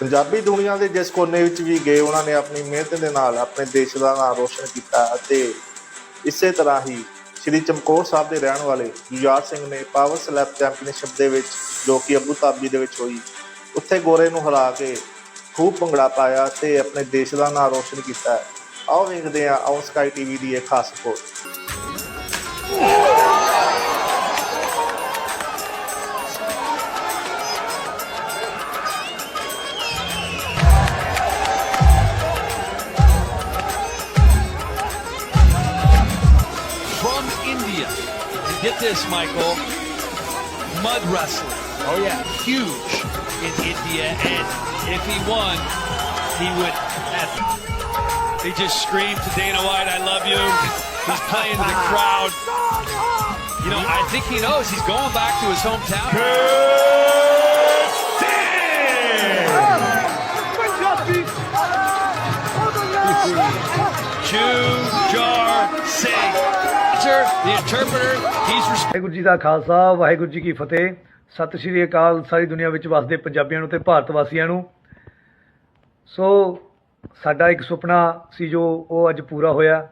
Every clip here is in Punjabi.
ਪੰਜਾਬੀ ਦੁਨੀਆ ਦੇ ਜਿਸ ਕੋਨੇ ਵਿੱਚ ਵੀ ਗਏ, ਉਹਨਾਂ ਨੇ ਆਪਣੀ ਮਿਹਨਤ ਦੇ ਨਾਲ, ਆਪਣੇ ਦੇਸ਼ ਦਾ ਨਾਮ ਰੋਸ਼ਨ ਕੀਤਾ ਅਤੇ ਇਸੇ ਤਰ੍ਹਾਂ ਹੀ ਸ਼੍ਰੀ ਚਮਕੌਰ ਸਾਹਿਬ ਦੇ ਰਹਿਣ ਵਾਲੇ ਜੁਝਾਰ ਸਿੰਘ ਨੇ ਪਾਵਰ ਸਲੈਪ ਚੈਂਪੀਅਨਸ਼ਿਪ ਦੇ ਵਿੱਚ, ਜੋ ਕਿ ਅਬੂ ਧਾਬੀ ਦੇ ਵਿੱਚ ਹੋਈ, ਉੱਥੇ ਗੋਰੇ ਨੂੰ ਹਰਾ ਕੇ ਖੂਬ ਭੰਗੜਾ ਪਾਇਆ ਤੇ ਆਪਣੇ ਦੇਸ਼ ਦਾ ਨਾਮ ਰੋਸ਼ਨ ਕੀਤਾ। ਆਓ ਵੇਖਦੇ ਹਾਂ ਆਨ ਸਕਾਈ ਟੀਵੀ ਦੀ ਇਹ ਖਾਸ report. India. And get this, Michael. Mud wrestling. Oh, yeah. Huge in India. And if he won, he would have. They just screamed to Dana White, I love you. He's playing to the crowd. You know, I think he knows he's going back to his hometown. Jujar Singh. The interpreter, he's Waheguru ji ਦਾ ਖਾਲਸਾ ਵਾਹਿਗੁਰੂ ਜੀ ਕੀ ਫਤਿਹ। ਸਤਿ ਸ਼੍ਰੀ ਅਕਾਲ ਸਾਰੀ ਦੁਨੀਆ ਵਿੱਚ ਵਸਦੇ ਪੰਜਾਬੀਆਂ ਨੂੰ ਤੇ ਭਾਰਤ ਵਾਸੀਆਂ ਨੂੰ। ਸੋ ਸਾਡਾ ਇੱਕ ਸੁਪਨਾ ਸੀ ਜੋ ਉਹ ਅੱਜ ਪੂਰਾ ਹੋਇਆ।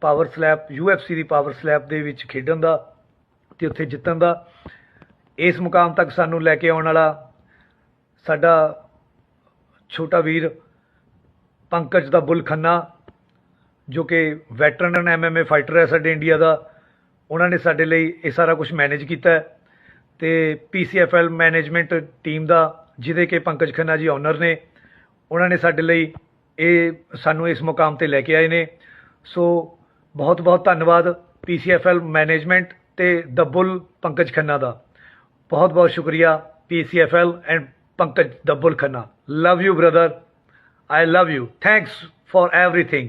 ਪਾਵਰ ਸਲੈਪ UFC ਦੀ ਪਾਵਰ ਸਲੈਪ ਦੇ ਵਿੱਚ ਖੇਡਣ ਦਾ ਤੇ ਉੱਥੇ ਜਿੱਤਣ ਦਾ। ਇਸ ਮੁਕਾਮ ਤੱਕ ਸਾਨੂੰ ਲੈ ਕੇ ਆਉਣ ਵਾਲਾ ਸਾਡਾ ਛੋਟਾ ਵੀਰ ਪੰਕਜ ਦਾ ਬੁੱਲ ਖੰਨਾ ਜੋ ਕਿ ਵੈਟਰਨ ਐਮਐਮਏ ਫਾਈਟਰ ਹੈ ਸਾਡੇ ਇੰਡੀਆ ਦਾ, ਉਹਨਾਂ ਨੇ ਸਾਡੇ ਲਈ ਇਹ ਸਾਰਾ ਕੁਝ ਮੈਨੇਜ ਕੀਤਾ ਤੇ ਪੀਸੀਐਫਐਲ ਮੈਨੇਜਮੈਂਟ ਟੀਮ ਦਾ, ਜਿਹਦੇ ਕਿ ਪੰਕਜ ਖੰਨਾ ਜੀ ਓਨਰ ਨੇ, ਉਹਨਾਂ ਨੇ ਸਾਡੇ ਲਈ ਇਹ ਸਾਨੂੰ ਇਸ ਮੁਕਾਮ ਤੇ ਲੈ ਕੇ ਆਏ ਨੇ। ਸੋ ਬਹੁਤ ਬਹੁਤ ਧੰਨਵਾਦ ਪੀਸੀਐਫਐਲ ਮੈਨੇਜਮੈਂਟ ਤੇ ਦ ਪੰਕਜ ਖੰਨਾ ਦਾ। ਬਹੁਤ ਬਹੁਤ ਸ਼ੁਕਰੀਆ PCFL and Pankaj the Khanna. Love you brother I love you thanks for everything